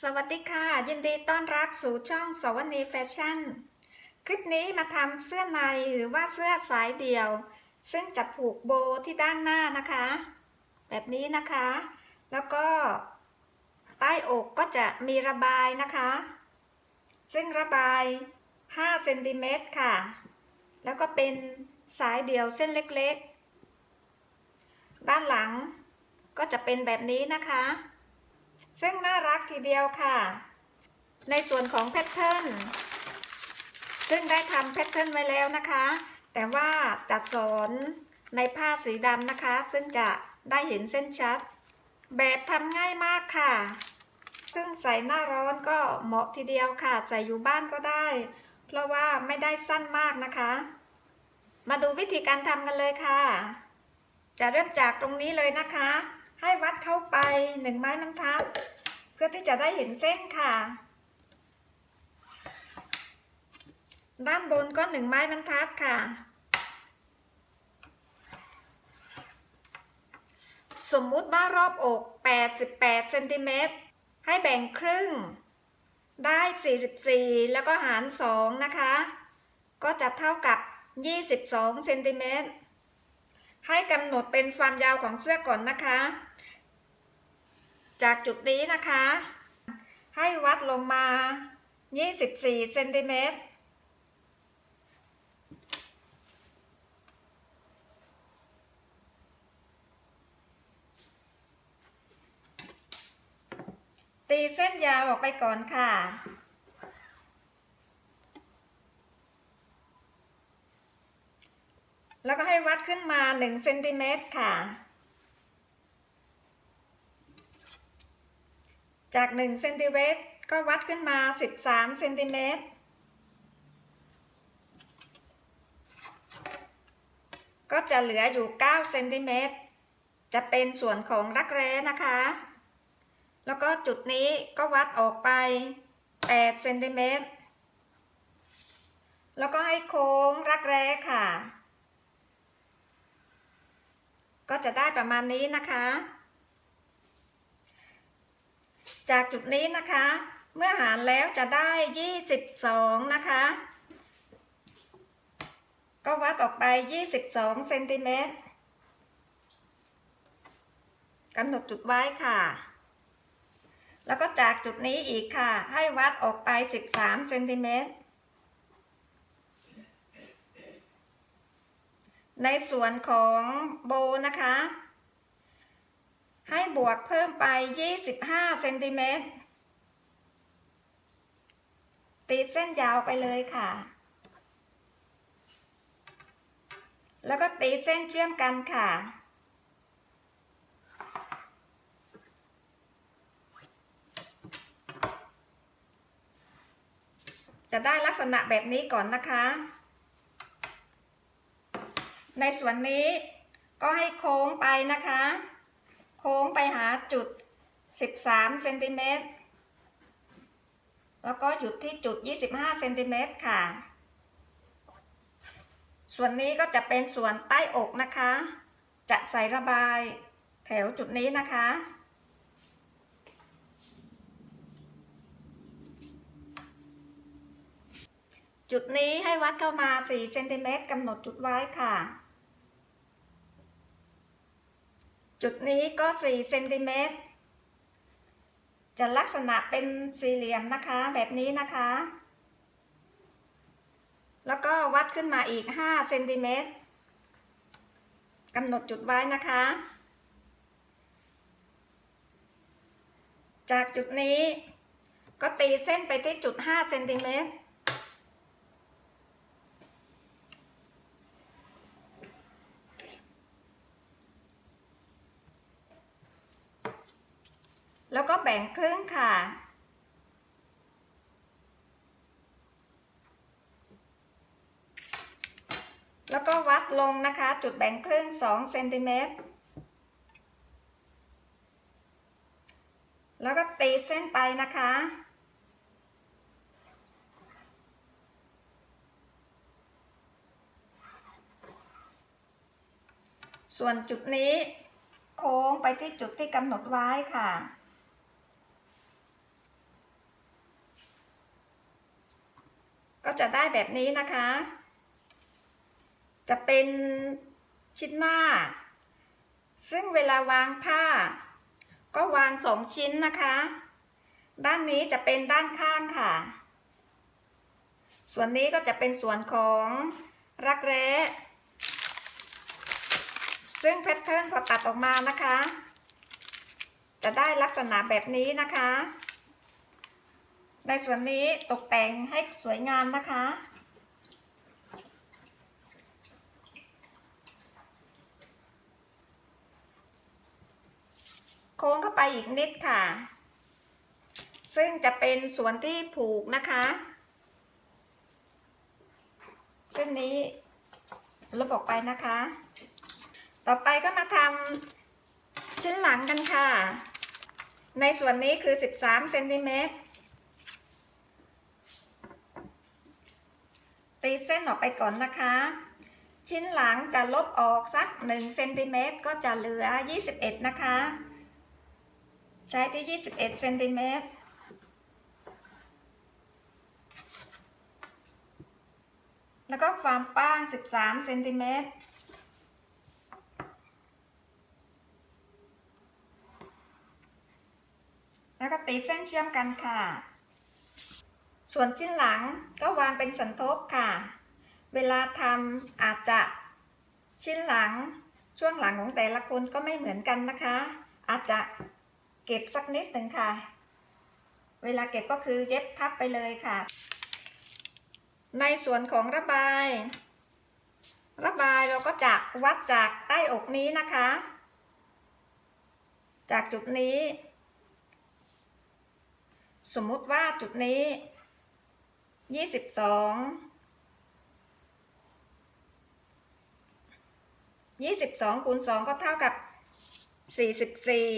สวัสดีค่ะ ยินดีต้อนรับสู่ช่องสวนีแฟชั่น คลิปนี้มาทำเสื้อในหรือว่าเสื้อสายเดี่ยว ซึ่งจะผูกโบที่ด้านหน้านะคะ แบบนี้นะคะ แล้วก็ใต้อกก็จะมีระบายนะคะ ซึ่งระบาย5เซนติเมตรค่ะ แล้วก็เป็นสายเดี่ยวเส้นเล็กๆ ด้านหลังก็จะเป็นแบบนี้นะคะ ซึ่งน่ารักทีเดียวค่ะ ในส่วนของแพทเทิร์นซึ่งได้ทำแพทเทิร์นไว้แล้วนะคะ แต่ว่าจัดสอนในผ้าสีดำนะคะ ซึ่งจะได้เห็นเส้นชัด แบบทำง่ายมากค่ะ ซึ่งใส่หน้าร้อนก็เหมาะทีเดียวค่ะ ใส่อยู่บ้านก็ได้ เพราะว่าไม่ได้สั้นมากนะคะ มาดูวิธีการทำกันเลยค่ะ จะเริ่มจากตรงนี้เลยนะคะ ให้วัดเข้าไปหนึ่งไม้บรรทัด เพื่อที่จะได้เห็นเส้นค่ะ ด้านบนก็หนึ่งไม้บรรทัดค่ะ สมมุติว่ารอบอก 88เซนติเมตรให้แบ่งครึ่ง ได้ 44 แล้วก็หาร 2 นะคะ ก็จะเท่ากับ 22เซนติเมตรให้กำหนดเป็นความยาวของเสื้อก่อนนะคะ จากจุดนี้นะคะ ให้วัดลงมา 24 เซนติเมตร ตีเส้นยาวออกไปก่อนค่ะแล้วก็ให้วัดขึ้นมา1เซนติเมตรค่ะ จาก1เซนติเมตรก็วัดขึ้นมา 13เซนติเมตรก็จะเหลืออยู่9เซนติเมตรจะเป็นส่วนของรักแร้นะคะ แล้วก็จุดนี้ก็วัดออกไป8เซนติเมตรแล้วก็ให้โค้งรักแร้ค่ะ ก็จะได้ประมาณนี้นะคะ จากจุดนี้นะคะ เมื่อหารแล้วจะได้ 22 นะคะ ก็วัดออกไป 22เซนติเมตรกำหนดจุดไว้ค่ะ แล้วก็จากจุดนี้อีกค่ะ ให้วัดออกไป 13เซนติเมตรในส่วนของโบนะคะ ให้บวกเพิ่มไป 25เซนติเมตรตีเส้นยาวไปเลยค่ะ แล้วก็ตีเส้นเชื่อมกันค่ะ จะได้ลักษณะแบบนี้ก่อนนะคะ ในส่วนนี้ก็ให้โค้งไปนะคะ โค้งไปหาจุด 13เซนติเมตรแล้วก็หยุดที่จุด 25เซนติเมตรค่ะ ส่วนนี้ก็จะเป็นส่วนใต้อกนะคะ จะใส่ระบายแถวจุดนี้นะคะ จุดนี้ให้วัดเข้ามา4เซนติเมตรกำหนดจุดไว้ค่ะ จุดนี้ก็4เซนติเมตรจะลักษณะเป็นสี่เหลี่ยมนะคะแบบนี้นะคะ แล้วก็วัดขึ้นมาอีก5เซนติเมตรกำหนดจุดไว้นะคะ จากจุดนี้ก็ตีเส้นไปที่จุด5เซนติเมตร แล้วก็แบ่งครึ่งค่ะ แล้วก็วัดลงนะคะ จุดแบ่งครึ่ง2เซนติเมตร แล้วก็ตีเส้นไปนะคะส่วนจุดนี้โค้งไปที่จุดที่กำหนดไว้ค่ะ จะได้แบบนี้นะคะ จะเป็นชิ้นหน้า ซึ่งเวลาวางผ้า ก็วางสองชิ้นนะคะ ด้านนี้จะเป็นด้านข้างค่ะ ส่วนนี้ก็จะเป็นส่วนของรักแร้ซึ่งแพทเทิร์นพอตัดออกมานะคะ จะได้ลักษณะแบบนี้นะคะ ในส่วนนี้ตกแต่งให้สวยงามนะคะ โค้งเข้าไปอีกนิดค่ะ ซึ่งจะเป็นส่วนที่ผูกนะคะเส้นนี้ลบออกไปนะคะ ต่อไปก็มาทำชิ้นหลังกันค่ะ ในส่วนนี้คือ 13เซนติเมตร ตีเส้นออกไปก่อนนะคะ ชิ้นหลังจะลบออกสัก1เซนติเมตรก็จะเหลือ 21 นะคะ ใช้ที่ 21เซนติเมตรแล้วก็ความกว้าง 13เซนติเมตรแล้วก็ตีเส้นเชื่อมกันค่ะ ส่วนชิ้นหลังก็วางเป็นสันทบค่ะ เวลาทำอาจจะชิ้นหลังช่วงหลังของแต่ละคนก็ไม่เหมือนกันนะคะ อาจจะเก็บสักนิดหนึ่งค่ะ เวลาเก็บก็คือเย็บทับไปเลยค่ะ ในส่วนของระบาย ระบายเราก็จะวัดจากใต้อกนี้นะคะ จากจุดนี้ สมมุติว่าจุดนี้ ยี่สิบสองยี่สิบสองคูณสองก็เท่ากับสี่สิบสี่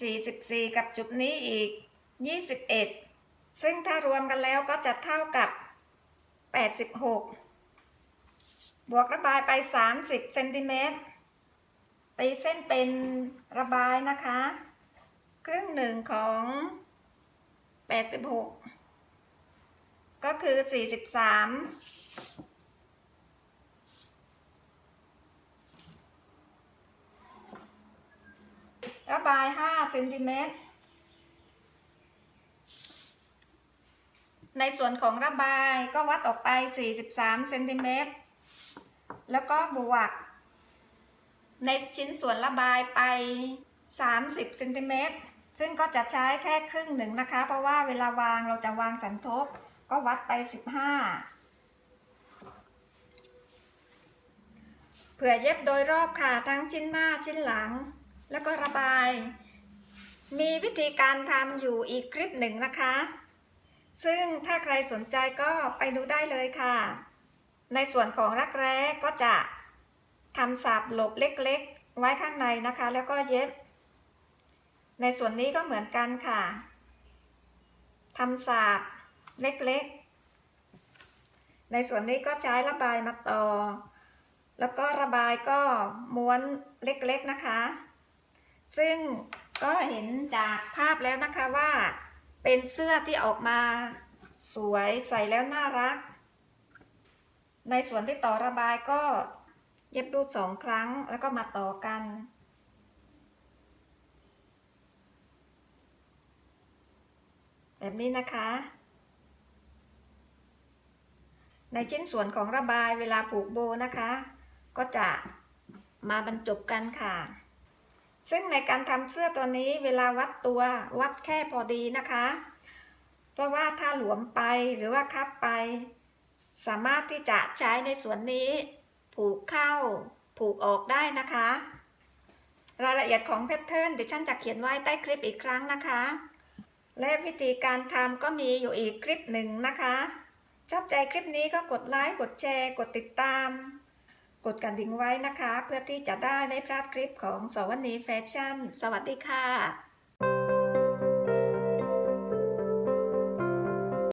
สี่สิบสี่กับจุดนี้อีกยี่สิบเอ็ดซึ่งถ้ารวมกันแล้วก็จะเท่ากับแปดสิบหกบวกระบายไปสามสิบเซนติเมตรตีเส้นเป็นระบายนะคะ ครึ่งหนึ่งของแปดสิบหก ก็คือ43ระบาย5เซนติเมตร ในส่วนของระบายก็วัดออกไป 43เซนติเมตร แล้วก็บวก ในชิ้นส่วนระบายไป 30เซนติเมตร ซึ่งก็จะใช้แค่ครึ่งหนึ่งนะคะ เพราะว่าเวลาวางเราจะวางสันทบ ก็วัดไป15เผื่อเย็บโดยรอบค่ะทั้งชิ้นหน้าชิ้นหลัง แล้วก็ระบาย มีวิธีการทำอยู่อีกคลิปหนึ่งนะคะ ซึ่งถ้าใครสนใจก็ไปดูได้เลยค่ะ ในส่วนของรักแร้ก็จะทำสาบหลบเล็กๆ ไว้ข้างในนะคะ แล้วก็เย็บ ในส่วนนี้ก็เหมือนกันค่ะทำสาบ เล็กๆ ในส่วนนี้ก็ใช้ระบายมาต่อ แล้วก็ระบายก็ม้วนเล็กๆนะคะ ซึ่งก็เห็นจากภาพแล้วนะคะว่า เป็นเสื้อที่ออกมาสวยใส่แล้วน่ารัก ในส่วนที่ต่อระบายก็เย็บรูดสองครั้งแล้วก็มาต่อกันแบบนี้นะคะ ในชิ้นส่วนของระบายเวลาผูกโบนะคะ ก็จะมาบรรจบกันค่ะ ซึ่งในการทำเสื้อตัวนี้เวลาวัดตัววัดแค่พอดีนะคะ เพราะว่าถ้าหลวมไปหรือว่าคับไป สามารถที่จะใช้ในส่วนนี้ ผูกเข้า ผูกออกได้นะคะ รายละเอียดของแพทเทิร์นดิฉันจะเขียนไว้ใต้คลิปอีกครั้งนะคะ และวิธีการทำก็มีอยู่อีกคลิปหนึ่งนะคะ ชอบใจคลิปนี้ก็กดไลค์กดแชร์ กดติดตาม กดกระดิ่งไว้นะคะ เพื่อที่จะได้ไม่พลาดคลิปของสวนีแฟชั่น สวัสดีค่ะ